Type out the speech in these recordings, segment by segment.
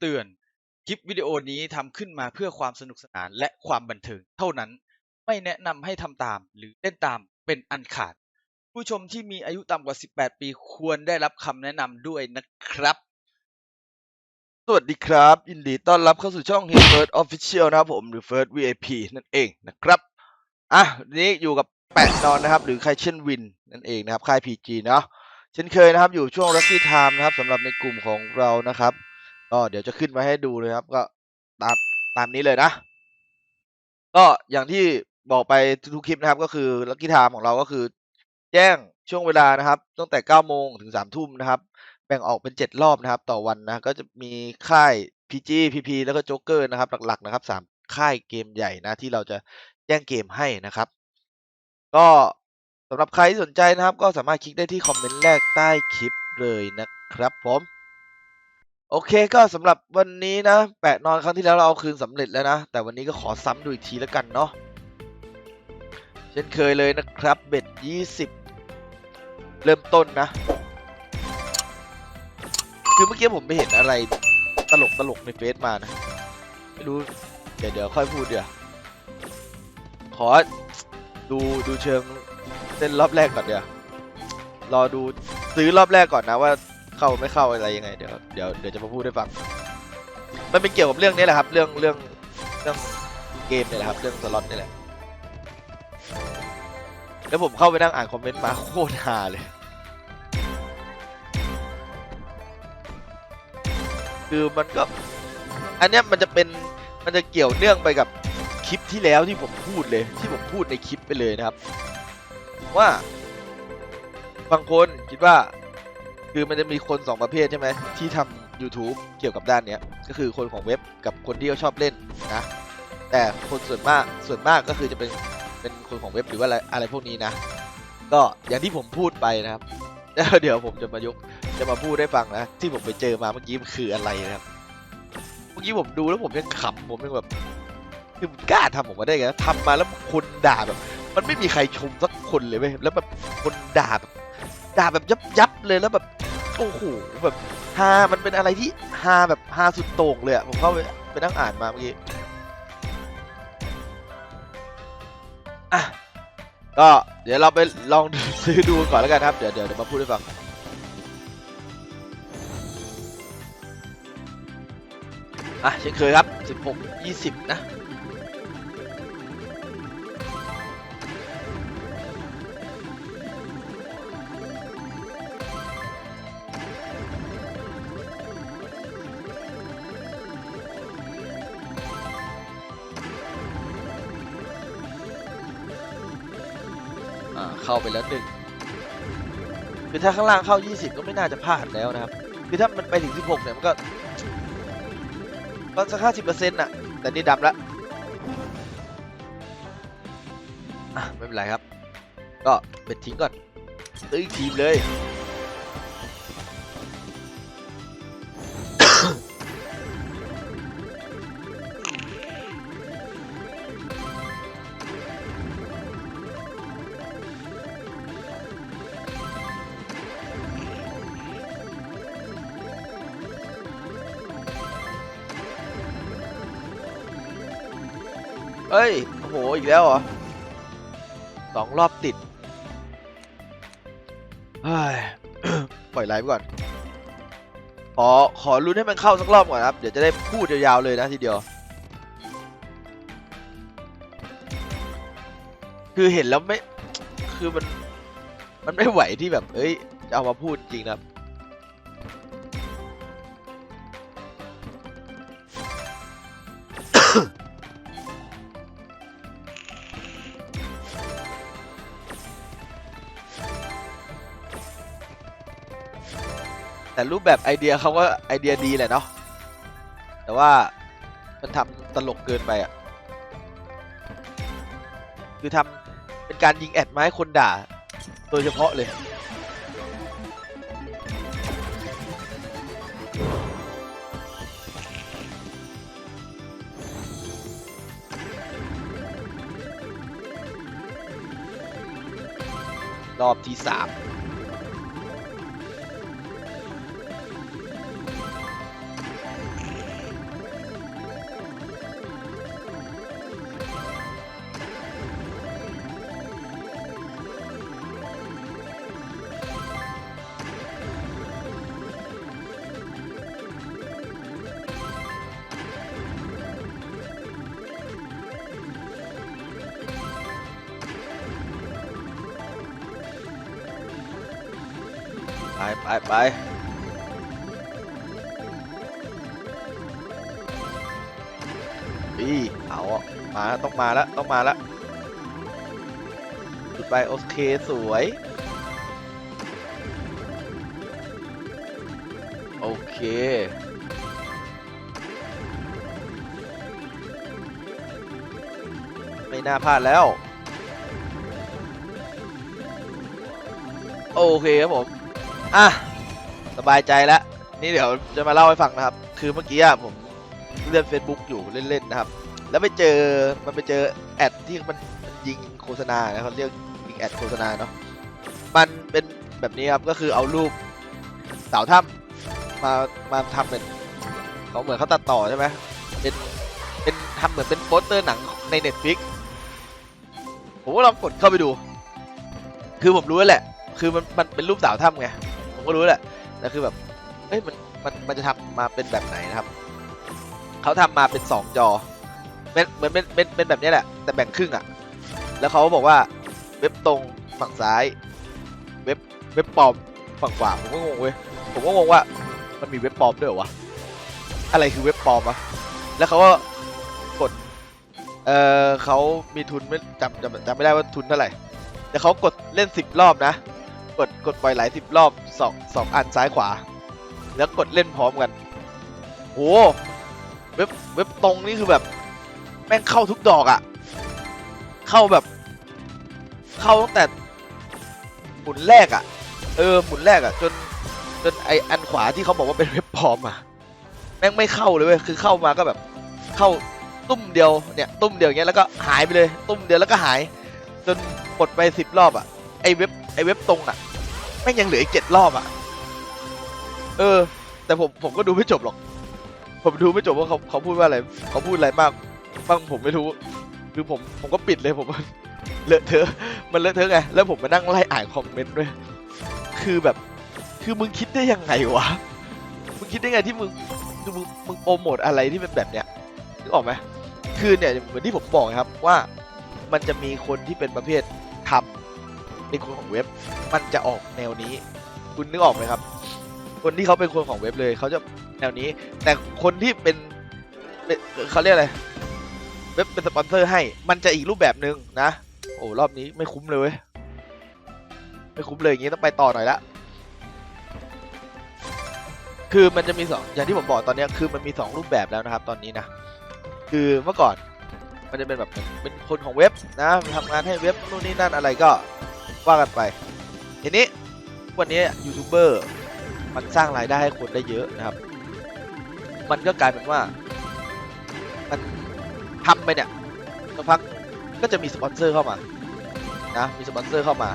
เตือน คลิปวิดีโอนี้ทำขึ้นมาเพื่อความสนุกสนานและความบันเทิงเท่านั้น ไม่แนะนำให้ทำตามหรือเล่นตามเป็นอันขาด ผู้ชมที่มีอายุต่ำกว่า 18 ปีควรได้รับคำแนะนำด้วยนะครับ สวัสดีครับ ยินดีต้อนรับเข้าสู่ช่อง h e First Official นะครับผมหรือ First VIP นั่นเองนะครับอะวันนี้อยู่กับแปะนอนนะครับ หรือใครเช่นวินนั่นเองนะครับค่าย PG เนาะเช่นเคยนะครับอยู่ช่วง Lucky Time นะครับสำหรับในกลุ่มของเรานะครับ ก็เดี๋ยวจะขึ้นมาให้ดูเลยครับ ก็ตามตามนี้เลยนะ ก็อย่างที่บอกไปทุกคลิปนะครับ ก็คือ Lucky Time ของเราก็คือ แจ้งช่วงเวลานะครับ ตั้งแต่9โมงถึง3ทุ่มนะครับ แบ่งออกเป็น 7 รอบนะครับ ต่อวันนะ ก็จะมีค่าย PG PP แล้วก็โจ๊กเกอร์นะครับ หลักๆนะครับ3ค่ายเกมใหญ่นะ ที่เราจะแจ้งเกมให้นะครับ ก็สำหรับใครที่สนใจนะครับ ก็สามารถคลิกได้ที่คอมเมนต์แรกใต้คลิปเลยนะครับผม โอเคก็สำหรับวันนี้นะ แปะนอนครั้งที่แล้วเราเอาคืนสำเร็จแล้วนะ แต่วันนี้ก็ขอซ้ำดูอีกทีแล้วกันเนาะเช่นเคยเลยนะครับ เบ็ด 20 เริ่มต้นนะ คือเมื่อกี้ผมไปเห็นอะไรตลกตลกในเฟซมานะ ไม่รู้ เดี๋ยวเดี๋ยวค่อยพูดเดี๋ยว ขอดูดูเชิงเล่นรอบแรกก่อนเดี๋ยว รอดูซื้อรอบแรกก่อนนะว่า เข้าไม่เข้าอะไรยังไงเดี๋ยวเดี๋ยวเดี๋ยวจะมาพูดให้ฟัง มันเป็นเกี่ยวกับเรื่องนี้แหละครับ เรื่องเรื่องเรื่องเกมเนี่ยแหละครับ เรื่องสล็อตนี่แหละแล้วผมเข้าไปนั่งอ่านคอมเมนต์มาโคตรฮาเลย คือมันก็ อันเนี้ยมันจะเป็นมันจะเกี่ยวเนื่องไปกับคลิปที่แล้วที่ผมพูดเลยที่ผมพูดในคลิปไปเลยนะครับ ว่าบางคนคิดว่า คือมันจะมีคนสองประเภทใช่ไหมที่ทำ YouTube เกี่ยวกับด้านเนี้ยก็คือคนของเว็บกับคนที่เขาชอบเล่นนะแต่คนส่วนมากส่วนมากก็คือจะเป็นเป็นคนของเว็บหรือว่าอะไรอะไรพวกนี้นะ ก็อย่างที่ผมพูดไปนะครับแล้วเดี๋ยวผมจะมายกจะมาพูดให้ฟังนะที่ผมไปเจอมาเมื่อกี้มันคืออะไรนะครับเมื่อกี้ผมดูแล้วผมยังขำผมยังแบบคือมันกล้าทำออกมาได้ไงทำมาแล้วคนด่าแบบ มันไม่มีใครชมสักคนเลยเว้ยแล้วแบบคนด่าแบบด่าแบบยับยับเลยแล้วแบบ โอ้โหแบบฮามันเป็นอะไรที่ฮาแบบฮาสุดโต่งเลยอะผมเข้าไปไปนั่งอ่านมาเมื่อกี้อะก็เดี๋ยวเราไปลองซื้อดูก่อนแล้วกันครับ เดี๋ยวเดี๋ยวเดี๋ยวมาพูดให้ฟังอะเช่นเคยครับ 16 20 นะ เข้าไปแล้วหนึ่งคือถ้าข้างล่างเข้า 20 ก็ไม่น่าจะพลาดแล้วนะครับ คือถ้ามันไปถึง 16 เนี่ยมันก็ก็สักห้าสิบเปอร์เซ็นต์น่ะ แต่นี่ดำละอะไม่เป็นไรครับ ก็เบ็ดทิ้งก่อนซื้ออีกทีมเลย อ้ย โอ้โห อีกแล้วเหรอสองรอบติดเฮ้ยปล่อยไลฟ์ก่อน ขอ ขอลุ้นให้มันเข้าสักรอบก่อนครับ เดี๋ยวจะได้พูดยาวๆเลยนะทีเดียว คือเห็นแล้วไม่ คือมัน มันไม่ไหวที่แบบ เอ้ย จะเอามาพูดจริงนะครับ แต่รูปแบบไอเดียเขาก็ไอเดียดีแหละเนาะแต่ว่ามันทำตลกเกินไปอะคือทำเป็นการยิงแอดมาให้คนด่า โดยเฉพาะเลยรอบที่สาม ไปไปอีเอาอะมาต้องมาแล้วต้องมาแล้วจุดไปโอเคสวย โอเคไม่น่าพลาดแล้ว โอเคครับผม อะสบายใจแล้ว นี่เดี๋ยวจะมาเล่าให้ฟังนะครับ คือเมื่อกี้อะผมเล่น Facebook อยู่เล่นๆนะครับ แล้วไปเจอมันไปเจอแอดที่มันมันยิงโฆษณานะเขาเรียกยิงแอดโฆษณาเนาะมันเป็นแบบนี้ครับก็คือเอารูปสาวถ้ำมามาทำเป็นเขาเหมือนเขาตัดต่อใช่ไหมเป็นเป็นทำเหมือนเป็นโปสเตอร์หนังใน Netflix ผมก็ลองกดเข้าไปดู คือผมรู้แล้วแหละ คือมันมันเป็นรูปสาวถ้ำไง ก็รู้แหละแต่คือแบบเอ้ยมันมันมันจะทำมาเป็นแบบไหนนะครับเขาทำมาเป็นสองจอเป็นเหมือนเป็นเป็นเป็นแบบนี้แหละ แต่แบ่งครึ่งอะ่ะ แล้วเขาบอกว่าเว็บตรงฝั่งซ้าย เว็บเว็บปลอมฝั่งขวาผมก็งงเว้ยผมก็งงว่ามันมีเว็บปลอมด้วยวะอะไรคือเว็บปลอมวะแล้วเขาก็กดเออเขามีทุนไม่จำจำจำไม่ได้ว่าทุนเท่าไหร่แต่เขากดเล่นสิบรอบนะ กดกดปล่อยหลสิบรอบสองสองอันซ้ายขวา แล้วกดเล่นพร้อมกันโหเว็บเว็บตรงนี่คือแบบ แม่งเข้าทุกดอกอะ่ะ เข้าแบบ เข้าตั้งแต่หมุนแรกอะ่ะ เออหมุนแรกอะ่ะ จนจนไออันขวาที่เขาบอกว่าเป็นเว็บปลอมอะ่ะแม่งไม่เข้าเลยเว้ยคือเข้ามาก็แบบ เข้าตุ้มเดียวเนี่ยตุ้มเดียวเงี้ยแล้วก็หายไปเลย ตุ้มเดียวแล้วก็หาย จนกดไปสิบรอบอะ่ะไอเว็บไอเว็บตรงอะ แม่งยังเหลืออีกเจ็ดรอบอะ เออ แต่ผมผมก็ดูไม่จบหรอก ผมดูไม่จบว่าเขาเขาพูดว่าอะไรเขาพูดอะไรมากบ้างผมไม่รู้ คือผมผมก็ปิดเลยผมเลอะเทอะมันเลอะเทอะไงแล้วผมมานั่งไล่อ่านคอมเมนต์ด้วยคือแบบ คือมึงคิดได้ยังไงวะมึงคิดได้ไงที่มึงคือมึงมึงโปรโมทอะไรที่เป็นแบบเนี้ยนึกออกไหมคือเนี่ยเหมือนที่ผมบอกครับว่ามันจะมีคนที่เป็นประเภททำ เป็นคนของเว็บ มันจะออกแนวนี้ คุณนึกออกไหมครับ คนที่เขาเป็นคนของเว็บเลยเขาจะแนวนี้ แต่คนที่เป็นเปนเขาเรียกอะไรเว็บเป็นสปอนเซอร์ให้ มันจะอีกรูปแบบหนึ่งนะ โอ้รอบนี้ไม่คุ้มเลยไม่คุ้มเลยอย่างงี้ต้องไปต่อหน่อยละคือมันจะมีสองอย่างที่ผมบอกตอนนี้คือมันมีสองรูปแบบแล้วนะครับ ตอนนี้นะ คือเมื่อก่อนมันจะเป็นแบบเป็นคนของเว็บนะทำงานให้เว็บนู่นนี่นั่นอะไรก็ ว่ากันไป ทีนี้วันนี้ยูทูบเบอร์มันสร้างรายได้ให้คนได้เยอะนะครับ มันก็กลายเป็นว่า มันทำไปเนี่ยสักพักก็จะมีสปอนเซอร์เข้ามานะมีสปอนเซอร์เข้ามา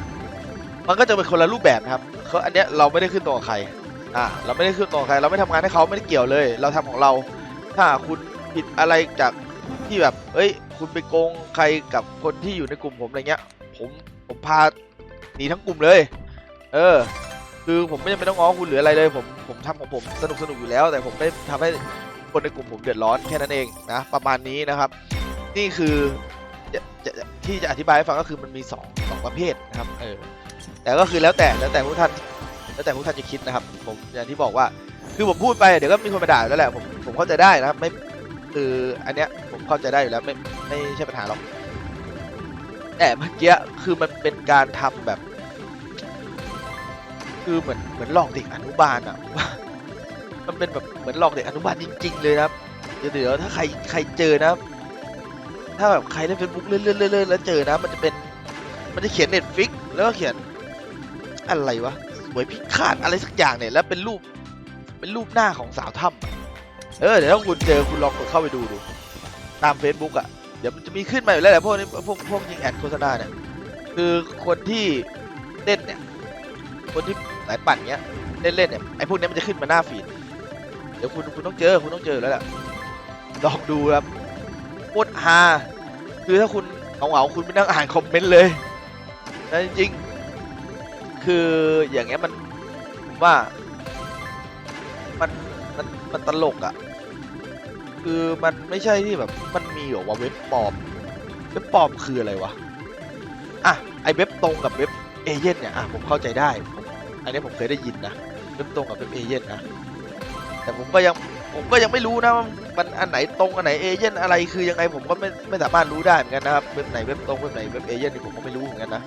มันก็จะเป็นคนละรูปแบบนะครับเขาอันเนี้ยเราไม่ได้ขึ้นตัวใครอ่าเราไม่ได้ขึ้นตัวใคร เราไม่ทำงานให้เขาไม่ได้เกี่ยวเลย เราทำของเรา ถ้าคุณผิดอะไรจากที่แบบ เอ้ย คุณไปโกงใครกับคนที่อยู่ในกลุ่มผมอะไรเงี้ย ผมผมพา หนีทั้งกลุ่มเลย เออ คือผมไม่จำเป็นต้องง้อคุณหรืออะไรเลย ผมผมทำของผมสนุกสนุกอยู่แล้ว แต่ผมไม่ทำให้คนในกลุ่มผมเดือดร้อนแค่นั้นเองนะประมาณนี้นะครับ นี่คือที่จะอธิบายให้ฟังก็คือมันมีสองสองประเภทนะครับเออแต่ก็คือแล้วแต่แล้วแต่ผู้ท่านแล้วแต่ผู้ท่านจะคิดนะครับ ผมอย่างที่บอกว่าคือผมพูดไปเดี๋ยวก็มีคนมาด่าแล้วแหละผมผมเข้าใจได้นะครับไม่คืออันเนี้ยผมเข้าใจได้อยู่แล้วไม่ไม่ใช่ปัญหาหรอก แต่เมื่อกี้คือมันเป็นการทำแบบ คือเหมือนเหมือนหลอกเด็กอนุบาลอะมันเป็นแบบเหมือนหลอกเด็กอนุบาลจริง ๆ เลยนะครับเดี๋ยวถ้าใครใครเจอนะ ถ้าแบบใครเล่นเฟซบุ๊กเลื่อนเลื่อนเลื่อนแล้วเจอนะ มันจะเป็นมันจะเขียนเน็ตฟิกแล้วก็เขียนอะไรวะสวยพิฆาตอะไรสักอย่างเนี่ยแล้วเป็นรูปเป็นรูปหน้าของสาวถ้ำเออเดี๋ยวถ้าคุณเจอคุณลองกดเข้าไปดูดู ตาม Facebook อะ ดี๋ยวมันจะมีขึ้นมาอยู่แล้วแหละพวกนี้พวกพวกยิงแอดโฆษณาเนี่ยคือคนที่เล่นเนี่ย คนที่สายปั่นเงี้ยเล่นเล่นเนี่ยไอ้พวกนี้มันจะขึ้นมาหน้าฟีดเดี๋ยวคุณคุณต้องเจอคุณต้องเจอแล้วแหละลองดูครับโคตรฮาคือถ้าคุณเอาเหงาๆคุณไปนั่งอ่านคอมเมนต์เลยนะจริงๆคืออย่างเงี้ยมันผมว่ามันมันมันตลกอะ่ะ คือมันไม่ใช่ที่แบบมันมีหรอว่าเว็บปลอม เว็บปลอมคืออะไรวะ อะไอเว็บตรงกับเว็บเอเย่นเนี่ยอะผมเข้าใจได้ผมอันนี้ผมเคยได้ยินนะเว็บตรงกับเว็บเอเย่นนะ แต่ผมก็ยังผมก็ยังไม่รู้นะมันอันไหนตรงอันไหนเอเย่นอะไรคือยังไงผมก็ไม่ไม่สามารถรู้ได้เหมือนกันนะครับเว็บไหนเว็บตรงเว็บไหนเว็บเอเย่นนี่ผมก็ไม่รู้เหมือนกันนะ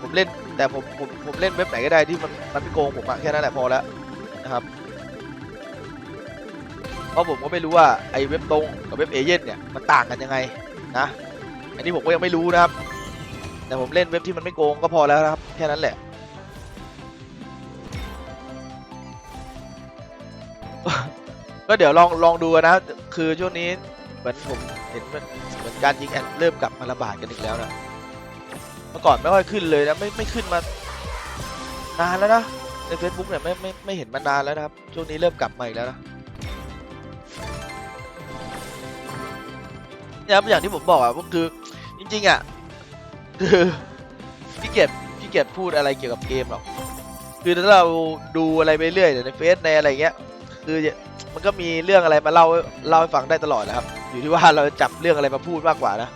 ผมเล่นแต่ผมผมผมเล่นเว็บไหนก็ได้ที่มันมันไม่โกงผมอะแค่นั้นแหละพอแล้วนะครับ เพราะผมก็ไม่รู้ว่าไอ้เว็บตรงกับเว็บเอเย่นเนี่ยมันต่างกันยังไงนะอันนี้ผมก็ยังไม่รู้นะครับ แต่ผมเล่นเว็บที่มันไม่โกงก็พอแล้วนะครับ แค่นั้นแหละก็เดี๋ยวลองลองดูนะ คือช่วงนี้เหมือนผมเห็นมันเหมือนการยิงแอดเริ่มกลับมาระบาดกันอีกแล้วนะเมื่อก่อนไม่ค่อยขึ้นเลยนะไม่ไม่ขึ้นมานานแล้วนะใน Facebook เนี่ยไม่ไม่ไม่เห็นมานานแล้วนะครับ ช่วงนี้เริ่มกลับมาอีกแล้วนะ นี่ยอย่างที่ผมบอกอะก็คือจริงๆอะคือพี่เกียรพี่เกียรพูดอะไรเกี่ยวกับเกมหรอกคือถ้าเราดูอะไรไปเรื่อยในเฟซในอะไรเงี้ยคือมันก็มีเรื่องอะไรมาเล่าเล่าให้ฟังได้ตลอดนะครับ อยู่ที่ว่าเราจับเรื่องอะไรมาพูดมากกว่านะ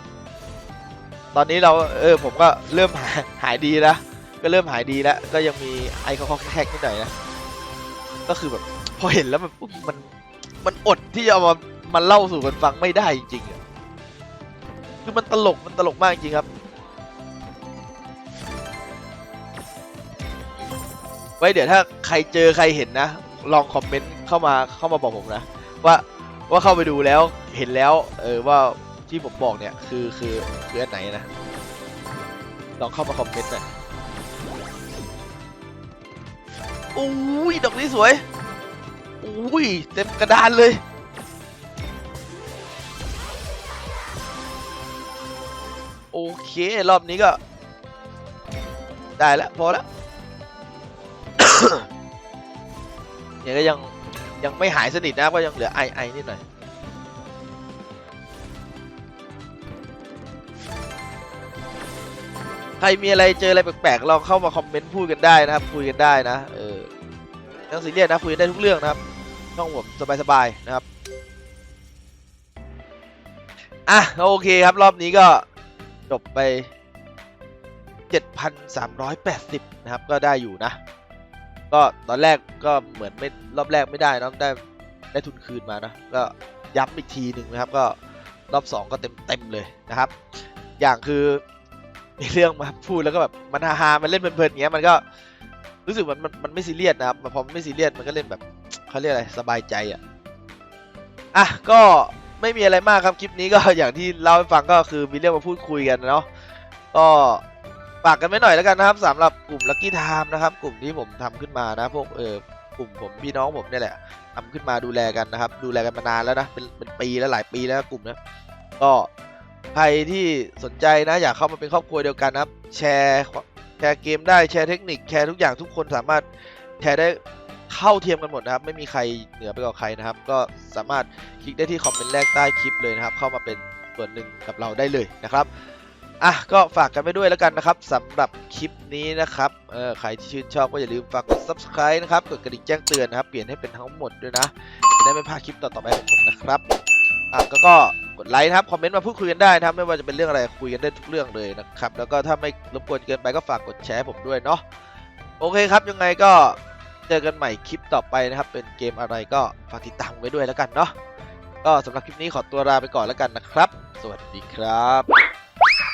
ตอนนี้เราเออผมก็เริ่มหายหายดีแล้วก็เริ่มหายดีแล้ว ก็ยังมีไอ้เขาแคกนิดหน่อยนะก็คือแบบพอเห็นแล้วมันมันมันอดที่จะเอามามาเล่าสู่กันฟังไม่ได้จริงๆอะ คือมันตลกมันตลกมากจริงครับ ไว้เดี๋ยวถ้าใครเจอใครเห็นนะ ลองคอมเมนต์เข้ามาเข้ามาบอกผมนะ ว่าว่าเข้าไปดูแล้วเห็นแล้ว เออว่าที่ผมบอกเนี่ยคือคือคืออันไหนนะลองเข้ามาคอมเมนต์หน่อยอุ้ยดอกนี้สวยอุ้ยเต็มกระดานเลย เค รอบนี้ก็ ได้แล้วพอแล้วเนี่ยก็ยังยังไม่หายสนิทนะก็ยังเหลือไอไอนิดหน่อยใครมีอะไรเจออะไรแปลกๆลองเข้ามาคอมเมนต์พูดกันได้นะครับ คุยกันได้นะเออไม่ต้งซีเรียสนะคุยได้ทุกเรื่องนะครับช่องผมสบายๆนะครับอะโอเคครับรอบนี้ก็ จบไป 7,380 นะครับ ก็ได้อยู่นะ ก็ตอนแรกก็เหมือนไม่รอบแรกไม่ได้เนอะได้ได้ทุนคืนมานะ ก็ย้ำอีกทีหนึ่งนะครับ ก็รอบ 2 ก็เต็มเต็มเลยนะครับ อย่างคือมีเรื่องมาพูดแล้วก็แบบมันฮาๆมันเล่นเพลินๆอย่างเงี้ยมันก็รู้สึกมันมันมันไม่ซีเรียสนะครับพอมันไม่ซีเรียสมันก็เล่นแบบเขาเรียกอะไรสบายใจอะอะก็ ไม่มีอะไรมากครับคลิปนี้ก็อย่างที่เล่าให้ฟังก็คือมีเรื่องมาพูดคุยกันเนาะก็ฝากกันไว้หน่อยแล้วกันนะครับสำหรับกลุ่ม Lucky Time นะครับ กลุ่มที่ผมทำขึ้นมานะ พวกเออกลุ่มผมพี่น้องผมเนี่ยแหละทำขึ้นมาดูแลกันนะครับ ดูแลกันมานานแล้วนะเป็นเป็นปีแล้วหลายปีแล้วกลุ่มนี้ยก็ใครที่สนใจนะอยากเข้ามาเป็นครอบครัวเดียวกันนะครับ แชร์แชร์เกมได้แชร์เทคนิคแชร์ทุกอย่างทุกคนสามารถแชร์ได้ เท่าเทียมกันหมดนะครับ ไม่มีใครเหนือไปกว่าใครนะครับ ก็สามารถคลิกได้ที่คอมเมนต์แรกใต้คลิปเลยนะครับ เข้ามาเป็นส่วนหนึ่งกับเราได้เลยนะครับอะก็ฝากกันไปด้วยแล้วกันนะครับสำหรับคลิปนี้นะครับเออใครที่ชื่นชอบก็อย่าลืมฝากกด subscribe นะครับกดกระดิ่งแจ้งเตือนนะครับ เปลี่ยนให้เป็นทั้งหมดด้วยนะจะได้ไม่พลาดคลิปต่อๆไปของผมนะครับอะก็ก็กดไลค์นะครับคอมเมนต์มาพูดคุยกันได้นะครับไม่ว่าจะเป็นเรื่องอะไรคุยกันได้ทุกเรื่องเลยนะครับแล้วก็ถ้าไม่รบกวนเกินไปก็ฝากกดแชร์ผมด้วยเนาะโอเคครับยังไงก็ จอกันใหม่คลิปต่อไปนะครับ เป็นเกมอะไรก็ฝากติดตามไว้ด้วยแล้วกันเนาะก็สำหรับคลิปนี้ขอตัวลาไปก่อนแล้วกันนะครับ สวัสดีครับ